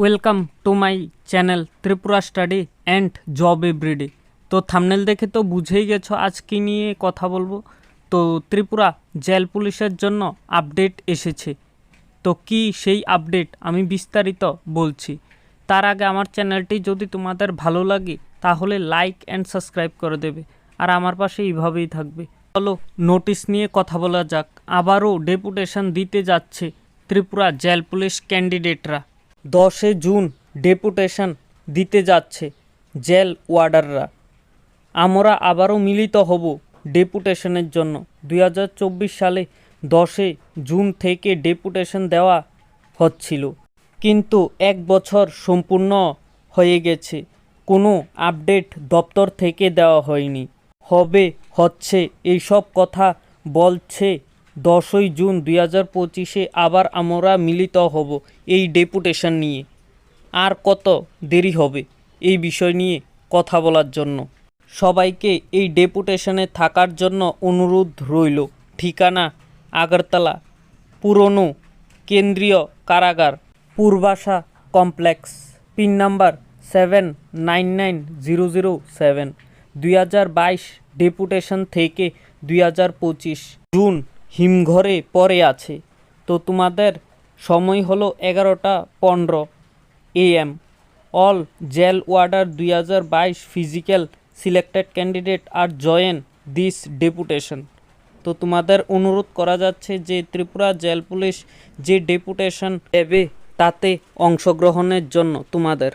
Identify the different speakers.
Speaker 1: Welcome to my channel Tripura study and job every day তো thumbnail দেখে তো বুঝেই গেছো আজ কী নিয়ে কথা বলব। তো ত্রিপুরা জেল পুলিশের জন্য আপডেট এসেছে। তো কি সেই আপডেট আমি বিস্তারিত বলছি। তার আগে আমার চ্যানেলটি যদি তোমাদের ভালো লাগে, তাহলে লাইক অ্যান্ড সাবস্ক্রাইব করে দেবে। আর আমার পাশে এইভাবেই থাকবে। চলো নোটিশ নিয়ে কথা বলা যাক। আবারও ডেপুটেশন দিতে যাচ্ছে ত্রিপুরা জেল পুলিশ ক্যান্ডিডেটরা দশে জুন ডেপুটেশন দিতে যাচ্ছে জেল ওয়ার্ডাররা। আমরা আবারও মিলিত হব ডেপুটেশনের জন্য। দু হাজার চব্বিশ সালে দশে জুন থেকে ডেপুটেশন দেওয়া হচ্ছিল। কিন্তু এক বছর সম্পূর্ণ হয়ে গেছে। কোনো আপডেট দপ্তর থেকে দেওয়া হয়নি। হবে, হচ্ছে, এইসব কথা বলছে দশই জুন দুই হাজার পঁচিশে আবার আমরা মিলিত হব এই ডেপুটেশন নিয়ে। আর কত দেরি হবে এই বিষয় নিয়ে কথা বলার জন্য। সবাইকে এই ডেপুটেশনে থাকার জন্য অনুরোধ রইল। ঠিকানা আগরতলা, পুরনো কেন্দ্রীয় কারাগার, Purbasha complex, pin number seven nine nine zero zero seven, দুই হাজার বাইশ ডেপুটেশন থেকে দুই হাজার পঁচিশ জুন হিমঘরে পরে আছে। তো তোমাদের সময় হলো এগারোটা পনেরো এএম অল জেল ওয়ার্ডার দুই হাজার বাইশ ফিজিক্যাল সিলেক্টেড ক্যান্ডিডেট আর জয়েন দিস ডেপুটেশন। তো তোমাদের অনুরোধ করা যাচ্ছে যে ত্রিপুরা জেল পুলিশ যে ডেপুটেশন দেবে তাতে অংশগ্রহণের জন্য তোমাদের।